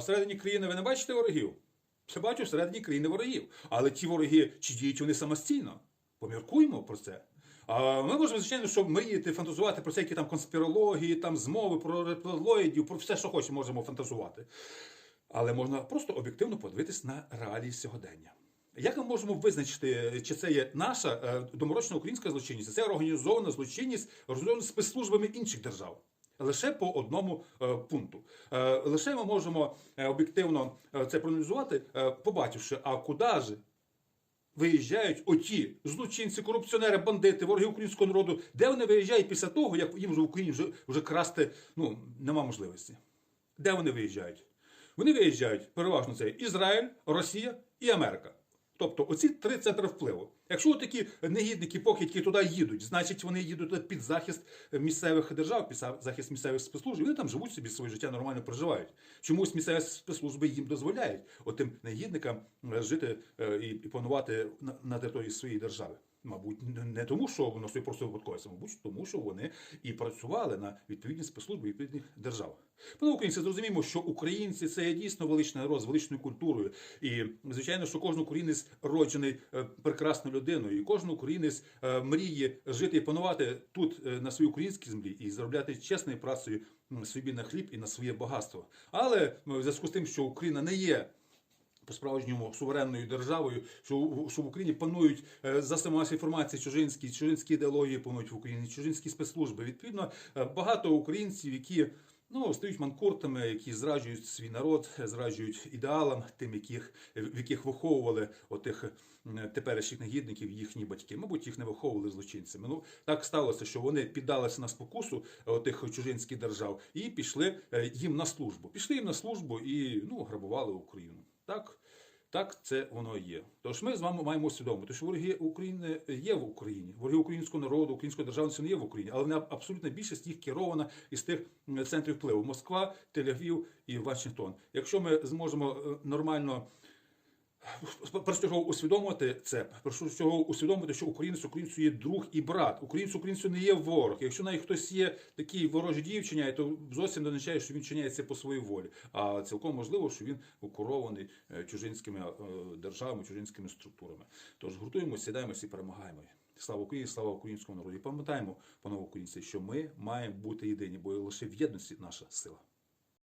всередині країни ви не бачите ворогів? Я бачу всередині країни ворогів. Але ті вороги, чи діють вони самостійно? Поміркуємо про це. А ми можемо, звичайно, що мріяти, фантазувати про всякі там конспірології, там змови, про рептилоїдів, про все, що хочемо, можемо фантазувати. Але можна просто об'єктивно подивитись на реалії сьогодення. Як ми можемо визначити, чи це є наша е, доморочна українська злочинність, чи це організована злочинність, організована спецслужбами інших держав? Лише по одному е, пункту. Е, лише ми можемо е, об'єктивно це проаналізувати, побачивши, а куди ж виїжджають оті злочинці, корупціонери, бандити, вороги українського народу, де вони виїжджають після того, як їм вже в Україні вже, вже красти ну, нема можливості. Де вони виїжджають? Вони виїжджають переважно це Ізраїль, Росія і Америка. Тобто оці три центри впливу. Якщо такі негідники, похідки туди їдуть, значить вони їдуть під захист місцевих держав, під захист місцевих спецслужб, вони там живуть собі своє життя, нормально проживають. Чомусь місцеві спецслужби їм дозволяють отим негідникам е, жити е, і, панувати на території своєї держави. Мабуть, не тому, що воно собі просто випадковість, мабуть, тому, що вони і працювали на відповідні спецслужби відповідних держав. Пане українці, зрозуміємо, що українці це є дійсно величний народ з величною культурою. І звичайно, що кожен українець роджений е, прекрасною людиною, і кожен українець е, мріє жити і панувати тут е, на своїй українській землі і заробляти чесною працею собі на хліб і на своє багатство. Але в зв'язку з тим, що Україна не є по-справжньому суверенною державою, що, що в Україні панують е, засоби масової інформації чужинські, чужинські ідеології панують в Україні, чужинські спецслужби. Відповідно, е, багато українців, які ну, стають манкуртами, які зраджують свій народ, зраджують ідеалам, тим, яких, в яких виховували отих теперішніх негідників, їхні батьки. Мабуть, їх не виховували злочинцями. Ну так сталося, що вони піддалися на спокусу е, отих чужинських держав і пішли е, їм на службу. Пішли їм на службу і ну, грабували Україну. Так, так це воно є. Тож ми з вами маємо усвідомити, що вороги України є в Україні, вороги українського народу, української державності не є в Україні, але вона абсолютна більшість їх керована із тих центрів впливу: Москва, Тель-Авів і Вашингтон. Якщо ми зможемо е, нормально Перш чого усвідомити це, перш чого усвідомити, що українець українцю є друг і брат. Українець українцю не є ворог. Якщо навіть хтось є такий ворожі дії вчиняє, то зовсім не означає, що він вчиняється по своїй волі. А цілком можливо, що він укорований е, чужинськими е, державами, чужинськими структурами. Тож гуртуємося, сідаємося і перемагаємо. Слава Україні, слава українському народу. І пам'ятаємо, панове українці, що ми маємо бути єдині, бо лише в єдності наша сила.